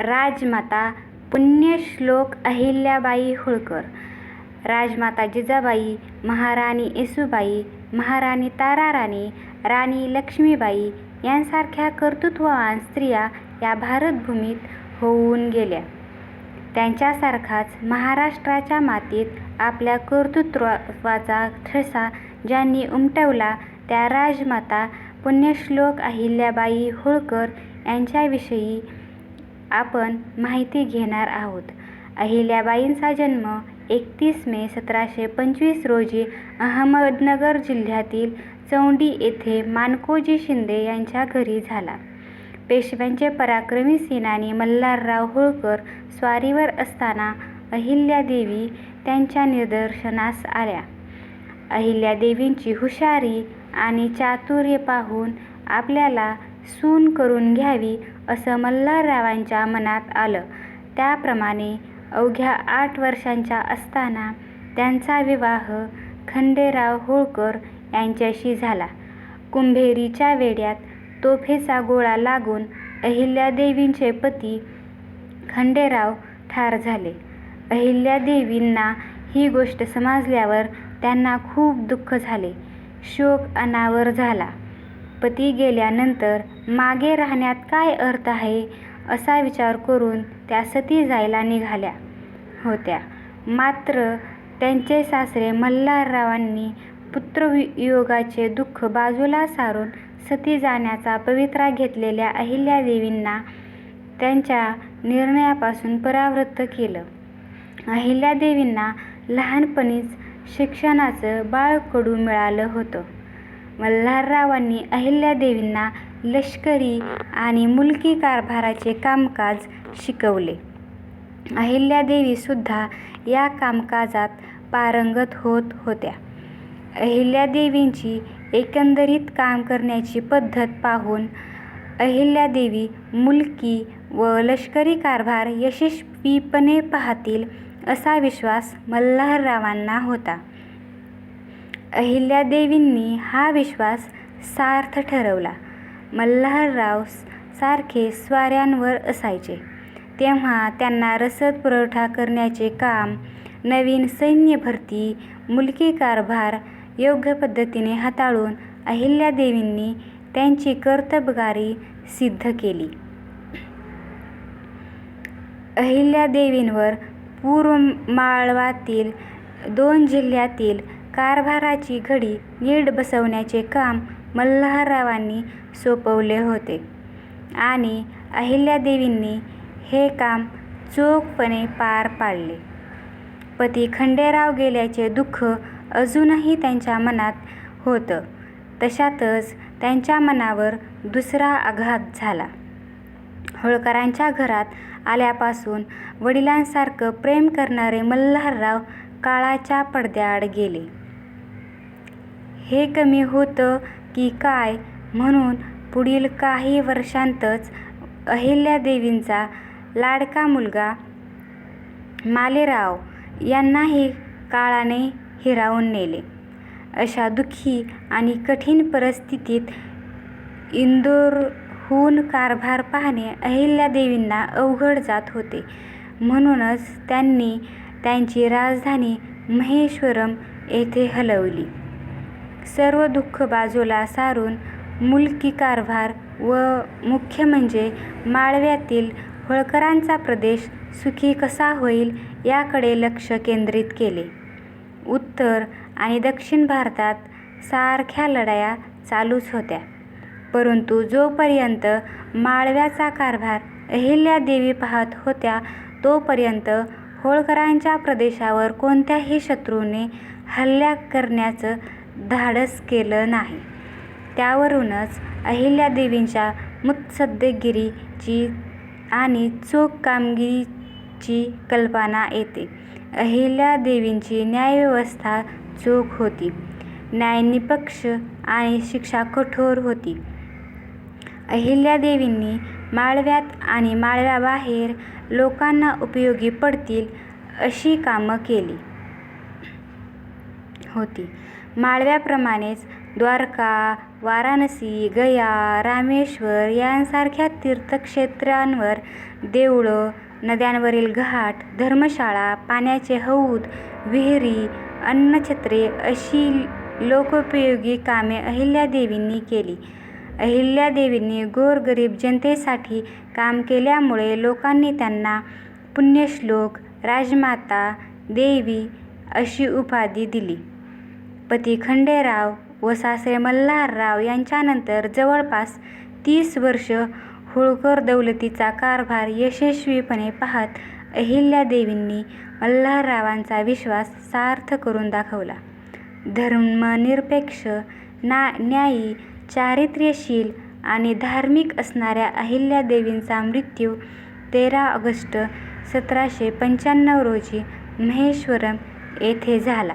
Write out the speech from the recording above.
राजमाता पुण्यश्लोक अहिल्याबाई होळकर राजमाता जिजाबाई महाराणी येसूबाई महाराणी ताराराणी राणी लक्ष्मीबाई यांसारख्या कर्तृत्ववान स्त्रिया या भारतभूमीत होऊन गेल्या. त्यांच्यासारखाच महाराष्ट्राच्या मातीत आपल्या कर्तृत्वाचा ठसा ज्यांनी उमटवला त्या राजमाता पुण्यश्लोक अहिल्याबाई होळकर यांच्याविषयी आपण माहिती घेणार आहोत. अहिल्याबाईंचा जन्म एकतीस मे सतराशे पंचवीस रोजी अहमदनगर जिल्ह्यातील चौंडी येथे मानकोजी शिंदे यांच्या घरी झाला. पेशव्यांचे पराक्रमी सेनानी मल्हारराव होळकर स्वारीवर असताना अहिल्यादेवी त्यांच्या निदर्शनास आल्या. अहिल्यादेवींची हुशारी आणि चातुर्य पाहून आपल्याला सून करून घ्यावी असं मल्हाररावांच्या मनात आलं. त्याप्रमाणे अवघ्या आठ वर्षांच्या असताना त्यांचा विवाह खंडेराव होळकर यांच्याशी झाला. कुंभेरीच्या वेढ्यात तोफेचा गोळा लागून अहिल्यादेवींचे पती खंडेराव ठार झाले. अहिल्यादेवींना ही गोष्ट समजल्यावर त्यांना खूप दुःख झाले. शोक अनावर झाला. पती गेल्यानंतर मागे राहण्यात काय अर्थ आहे असा विचार करून त्या सती जायला निघाल्या होत्या. मात्र त्यांचे सासरे मल्हाररावांनी पुत्रवियोगाचे दुःख बाजूला सारून सती जाण्याचा पवित्रा घेतलेल्या अहिल्यादेवींना त्यांच्या निर्णयापासून परावृत्त केलं. अहिल्यादेवींना लहानपणीच शिक्षणाचं बाळकडू मिळालं होतं. मल्हाररावांनी अहिल्यादेवींना लष्करी आणि मुलकी कारभाराचे कामकाज शिकवले. अहिल्यादेवीसुद्धा या कामकाजात पारंगत होत होत्या. अहिल्यादेवींची एकंदरीत काम करण्याची पद्धत पाहून अहिल्यादेवी मुलकी व लष्करी कारभार यशस्वीपणे पाहतील असा विश्वास मल्हाररावांना होता. अहिल्यादेवींनी हा विश्वास सार्थ ठरवला. मल्हारराव सारखे स्वाऱ्यांवर असायचे तेव्हा त्यांना रसद पुरवठा करण्याचे काम, नवीन सैन्य भरती मुलकी कारभार योग्य पद्धतीने हाताळून अहिल्यादेवींनी त्यांची कर्तबगारी सिद्ध केली. अहिल्यादेवींवर पूर्व माळवातील दोन जिल्ह्यातील कारभाराची घडी नीट बसवण्याचे काम मल्हाररावांनी सोपवले होते आणि अहिल्यादेवींनी हे काम चोखपणे पार पाडले. पती खंडेराव गेल्याचे दुःख अजूनही त्यांच्या मनात होतं. तशातच त्यांच्या मनावर दुसरा आघात झाला. होळकरांच्या घरात आल्यापासून वडिलांसारखं प्रेम करणारे मल्हारराव काळाच्या पडद्याआड गेले. हे कमी होतं की काय म्हणून पुढील काही वर्षांतच अहिल्यादेवींचा लाडका मुलगा मालेराव यांनाही काळाने हिरावून नेले. अशा दुःखी आणि कठीण परिस्थितीत इंदोरहून कारभार पाहणे अहिल्यादेवींना अवघड जात होते. म्हणूनच त्यांनी त्यांची राजधानी महेश्वरम येथे हलवली. सर्व दुःख बाजूला सारून मुलकी कारभार व मुख्य म्हणजे माळव्यातील होळकरांचा प्रदेश सुखी कसा होईल याकडे लक्ष केंद्रित केले. उत्तर आणि दक्षिण भारतात सारख्या लढाया चालूच होत्या. परंतु जोपर्यंत माळव्याचा कारभार अहिल्यादेवी पाहत होत्या तोपर्यंत होळकरांच्या प्रदेशावर कोणत्याही शत्रूने हल्ला करण्याचं धाडस केलं नाही. त्यावरूनच अहिल्यादेवींच्या मुत्सद्देगिरीची आणि चोख कामगिरीची कल्पना येते. अहिल्यादेवींची न्यायव्यवस्था चोख होती. न्यायनिपक्ष आणि शिक्षा कठोर होती. अहिल्यादेवींनी माळव्यात आणि माळव्याबाहेर लोकांना उपयोगी पडतील अशी कामं केली होती. माळव्याप्रमाणेच द्वारका वाराणसी गया रामेश्वर यांसारख्या तीर्थक्षेत्रांवर देवळं नद्यांवरील घाट धर्मशाळा पाण्याचे हौद विहिरी अन्नछत्रे अशी लोकोपयोगी कामे अहिल्यादेवींनी केली. अहिल्यादेवींनी गोरगरीब जनतेसाठी काम केल्यामुळे लोकांनी त्यांना पुण्यश्लोक, राजमाता, देवी अशी उपाधी दिली. पती खंडेराव व सासरे मल्हारराव यांच्यानंतर जवळपास तीस वर्ष होळकर दौलतीचा कारभार यशस्वीपणे पाहत अहिल्यादेवींनी मल्हाररावांचा विश्वास सार्थ करून दाखवला. धर्मनिरपेक्ष, न्यायी, चारित्र्यशील आणि धार्मिक असणाऱ्या अहिल्यादेवींचा मृत्यू तेरा ऑगस्ट सतराशे पंच्याण्णव रोजी महेश्वरम येथे झाला.